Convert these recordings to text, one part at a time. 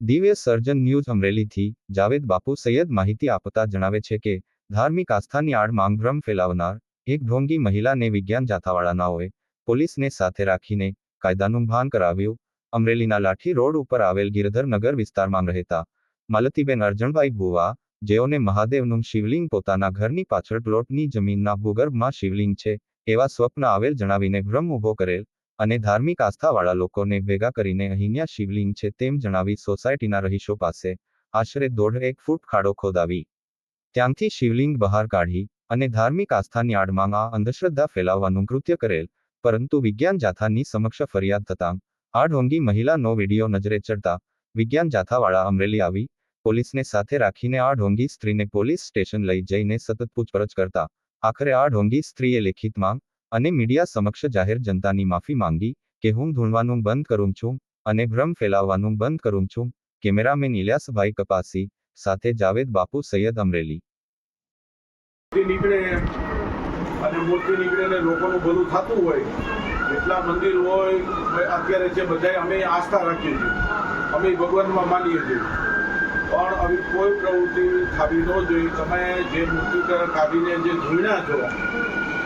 દિવ્ય સર્જન ન્યૂઝ અમરેલીથી જાવેદ બાપુ સૈયદ માહિતી આપતા જણાવે છે કે, ધાર્મિક આસ્થાની આડમાં ભ્રમ ફેલાવનાર એક ઢોંગી મહિલાને વિજ્ઞાન જાથાવાળાનાઓએ પોલીસને સાથે રાખીને કાયદાનું ભાન કરાવ્યું. અમરેલીના લાઠી રોડ ઉપર આવેલ ગિરધરનગર વિસ્તારમાં રહેતા માલતીબેન અર્જણભાઈ ભુવા, જેઓને મહાદેવનું શિવલિંગ પોતાના ઘરની પાછળ પ્લોટની જમીનના ભૂગર્ભમાં શિવલિંગ છે, એવા સ્વપ્ન આવેલ જણાવીને ભ્રમ ઊભો કરેલ અને ધાર્મિક આસ્થાવાળા લોકોને ભેગા કરીને અહીંયા શિવલિંગ છે તેમ જણાવી સોસાયટીના રહીશો પાસે આશરે દોઢ એક ફૂટ ખાડો ખોદાવી. ત્યાંથી શિવલિંગ બહાર કાઢી અને ધાર્મિક આસ્થાની આડમાં આ અંધશ્રદ્ધા ફેલાવવાનું કૃત્ય કરેલ, પરંતુ વિજ્ઞાન જાથાની સમક્ષ ફરિયાદ થતાં આ ઢોંગી મહિલાનો વીડિયો નજરે ચડતા વિજ્ઞાન જાથાવાળા અમરેલી આવી, પોલીસને સાથે રાખીને આ ઢોંગી સ્ત્રીને પોલીસ સ્ટેશન લઈ જઈને સતત પૂછપરછ કરતા, આખરે આ ઢોંગી સ્ત્રીએ લેખિતમાં અને મીડિયા સમક્ષ જાહેર જનતાની માફી માંગી કે હું ધૂણવાનું બંધ કરું છું અને ભ્રમ ફેલાવવાનું બંધ કરું છું, કેમેરામેન ઇલિયાસભાઈ કપાસી સાથે જાવેદ બાપુ, સૈયદ અમરેલી. અને મૂર્તિ નીકળે ને લોકોનું ભલું થતું હોય એટલા મંદિર હોય અત્યારે જે બધા અમે આસ્થા રાખીએ છીએ, અમે ભગવાનમાં માનીએ છીએ. પણ આવી કોઈ પ્રવૃત્તિ થવી ન જોઈએ. તમે જે તરફ કાઢીને જે ધૂણ્યા છો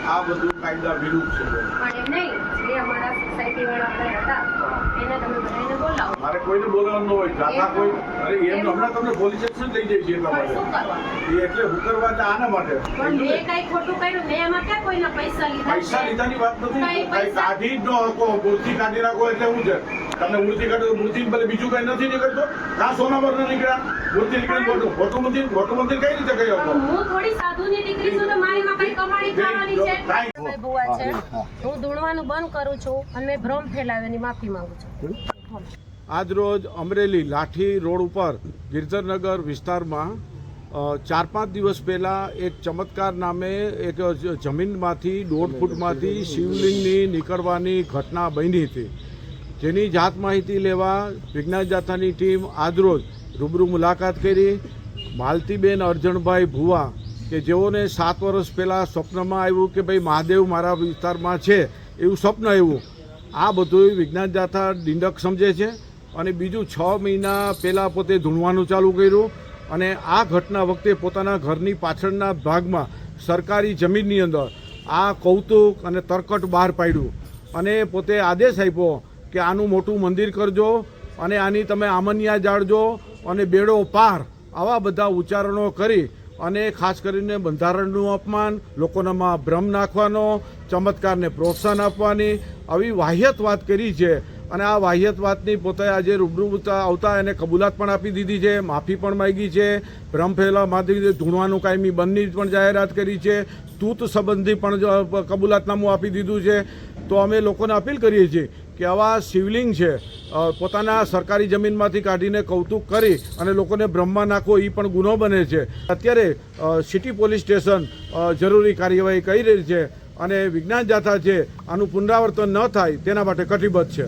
આ બધું કાયદા વિરુદ્ધ છે. તમે મારે કોઈને બોલાવવાનું હોય કોઈ અરે એમ હમણાં તમને પોલીસ સ્ટેશન લઈ જઈએ છીએ તમારે એટલે હુકરવા આના માટે. પૈસા? લીધાની વાત નથી? કાઢી જ ન હકો મૂર્તિ કાઢી નાખો એટલે શું છે. તમને મૂર્તિ કાઢો મૂર્તિ ભલે બીજું કઈ નથી નીકળતો. આ સોના પર નીકળ્યા. મૂર્તિ નીકળી મોટું મોટું મંદિર મોટું મંદિર કઈ રીતે કહી શકો હું થોડી સાધુની દીકરી છું તો મારી માં કઈ કમાણી થવાની છે કાંઈ- ભાઈ ભુવા છે? હું ધૂણવાનું બંધ કરું છું અને મેં ભ્રમ ફેલાવ્યો માફી માંગુ છું. આજરોજ અમરેલી લાઠી રોડ ઉપર ગિરધરનગર વિસ્તારમાં ચાર પાંચ દિવસ પહેલાં એક ચમત્કાર નામે એક જમીનમાંથી દોઢ ફૂટમાંથી શિવલિંગની નીકળવાની ઘટના બની હતી. જેની જાત માહિતી લેવા વિજ્ઞાન જાથાની ટીમ આજરોજ રૂબરૂ મુલાકાત કરી. માલતીબેન અર્જણભાઈ ભુવા કે જેઓને સાત વર્ષ પહેલાં સ્વપ્નમાં આવ્યું કે ભાઈ મહાદેવ મારા વિસ્તારમાં છે, એવું સ્વપ્ન આવ્યું. આ બધું વિજ્ઞાન જાથા ડિંડક સમજે છે. અને બીજું છ મહિના પહેલાં પોતે ધૂણવાનું ચાલુ કર્યું અને આ ઘટના વખતે પોતાના ઘરની પાછળના ભાગમાં સરકારી જમીનની અંદર આ કૌતુક અને તરકટ બહાર પાડ્યું. અને પોતે આદેશ આપ્યો કે આનું મોટું મંદિર કરજો અને આની તમે આમન્યા જાળજો અને બેડો પાર આવા બધા ઉચ્ચારણો કરી અને ખાસ કરીને બંધારણનું અપમાન, લોકોનામાં ભ્રમ નાખવાનો, ચમત્કારને પ્રોત્સાહન આપવાની, આવી વાહ્યત વાત કરી છે. અને આ વાહ્યત વાતની પોતે આજે રૂબરૂ આવતા- એને કબૂલાત પણ આપી દીધી છે, માફી પણ માગી છે. ભ્રમ ફેલા માથી ધૂણવાનું કાયમી બંધની પણ જાહેરાત કરી છે. તૂત સંબંધી પણ કબૂલાતનામું આપી દીધું છે. તો અમે લોકોને અપીલ કરીએ છીએ કે આવા શિવલિંગ છે પોતાના સરકારી જમીનમાંથી કાઢીને કૌતુક કરી અને લોકોને બ્રહ્મા નાખવો એ પણ ગુનો બને છે. અત્યારે સિટી પોલીસ સ્ટેશન જરૂરી કાર્યવાહી કરી રહી છે અને વિજ્ઞાન જાથા છે, આનું પુનરાવર્તન ન થાય તેના માટે કટિબદ્ધ છે.